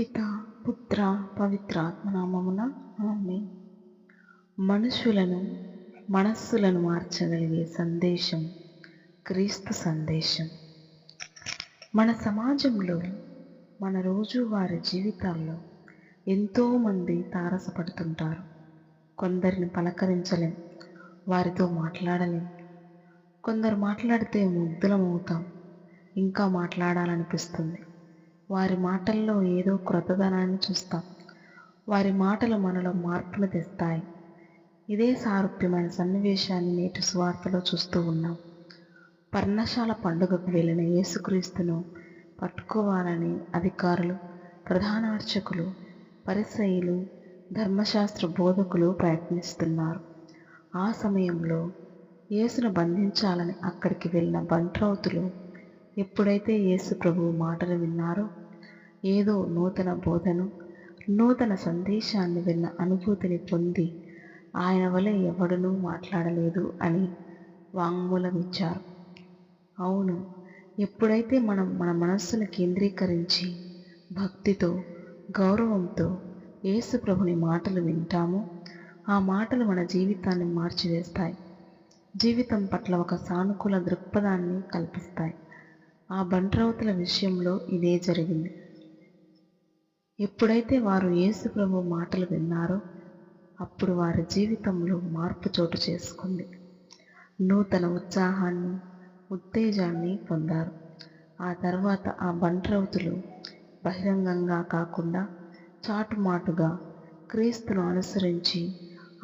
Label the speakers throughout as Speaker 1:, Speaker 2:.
Speaker 1: పిత పుత్ర పవిత్రాత్మనామమున ఆమె మనుషులను మనస్సులను మార్చగలిగే సందేశం క్రీస్తు సందేశం. మన సమాజంలో మన రోజువారి జీవితాల్లో ఎంతోమంది తారసపడుతుంటారు. కొందరిని పలకరించలేం వారితో మాట్లాడలేం. కొందరు మాట్లాడితే ముగ్ధులమవుతాం ఇంకా మాట్లాడాలనిపిస్తుంది. వారి మాటల్లో ఏదో క్రొత్తదనాన్ని చూస్తాం. వారి మాటలు మనలో మార్పులు తెస్తాయి. ఇదే సారూప్యమైన సన్నివేశాన్ని నేటి సువార్తలో చూస్తూ ఉన్నాం. పర్ణశాల పండుగకు వెళ్ళిన యేసుక్రీస్తును పట్టుకోవాలని అధికారులు ప్రధాన అర్చకులు పరిసయులు ధర్మశాస్త్ర బోధకులు ప్రయత్నిస్తున్నారు. ఆ సమయంలో యేసును బంధించాలని అక్కడికి వెళ్ళిన బంట్రౌతులు ఎప్పుడైతే యేసు ప్రభువు మాటలు విన్నారో ఏదో నూతన బోధను నూతన సందేశాన్ని విన్న అనుభూతిని పొంది ఆయన వలె ఎవడునూ మాట్లాడలేదు అని వాంగ్మూలం ఇచ్చారు. అవును ఎప్పుడైతే మనం మన మనస్సును కేంద్రీకరించి భక్తితో గౌరవంతో యేసు ప్రభుని మాటలు వింటామో ఆ మాటలు మన జీవితాన్ని మార్చివేస్తాయి. జీవితం పట్ల ఒక సానుకూల దృక్పథాన్ని కల్పిస్తాయి. ఆ బంట్రవతుల విషయంలో ఇదే జరిగింది. ఎప్పుడైతే వారు యేసు ప్రభు మాటలు విన్నారో అప్పుడు వారి జీవితంలో మార్పు చోటు చేసుకుంది. నూతన ఉత్సాహాన్ని ఉత్తేజాన్ని పొందారు. ఆ తర్వాత ఆ బంట్రవతులు బహిరంగంగా కాకుండా చాటుమాటుగా క్రీస్తును అనుసరించి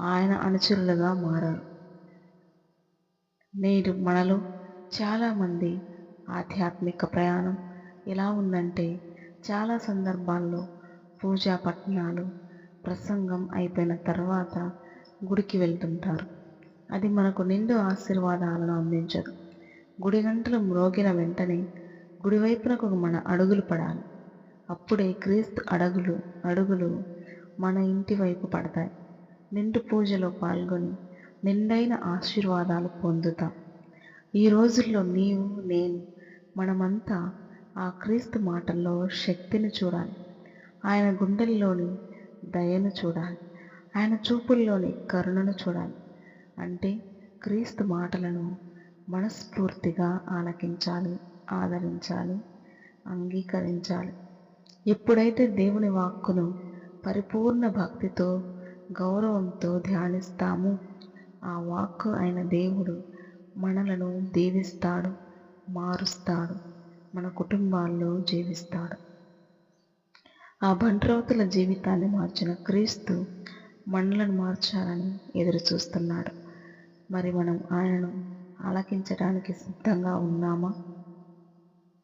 Speaker 1: ఆయన అనుచరులుగా మారారు. నేడు మనలో చాలామంది ఆధ్యాత్మిక ప్రయాణం ఎలా ఉందంటే చాలా సందర్భాల్లో పూజా పట్టణాలు ప్రసంగం అయిపోయిన తర్వాత గుడికి వెళ్తుంటారు. అది మనకు నిండు ఆశీర్వాదాలను అందించదు. గుడి గంటలు మ్రోగిన వెంటనే గుడి వైపునకు మన అడుగులు పడాలి. అప్పుడే క్రీస్తు అడుగులు అడుగులు మన ఇంటి వైపు పడతాయి. నిండు పూజలో పాల్గొని నిండైన ఆశీర్వాదాలు పొందుతాం. ఈ రోజుల్లో నీవు నేను మనమంతా ఆ క్రీస్తు మాటల్లో శక్తిని చూడాలి. ఆయన గుండెల్లోని దయను చూడాలి. ఆయన చూపుల్లోని కరుణను చూడాలి. అంటే క్రీస్తు మాటలను మనస్ఫూర్తిగా ఆలకించాలి ఆదరించాలి అంగీకరించాలి. ఎప్పుడైతే దేవుని వాక్కును పరిపూర్ణ భక్తితో గౌరవంతో ధ్యానిస్తామో ఆ వాక్కు అయిన దేవుడు మనలను దీవిస్తాడు మారుస్తాడు మన కుటుంబాల్లో జీవిస్తాడు. ఆ బంట్రవతుల జీవితాన్ని మార్చిన క్రీస్తు మనలను మార్చాలని ఎదురు చూస్తున్నాడు. మరి మనం ఆయనను ఆలకించడానికి సిద్ధంగా ఉన్నామా?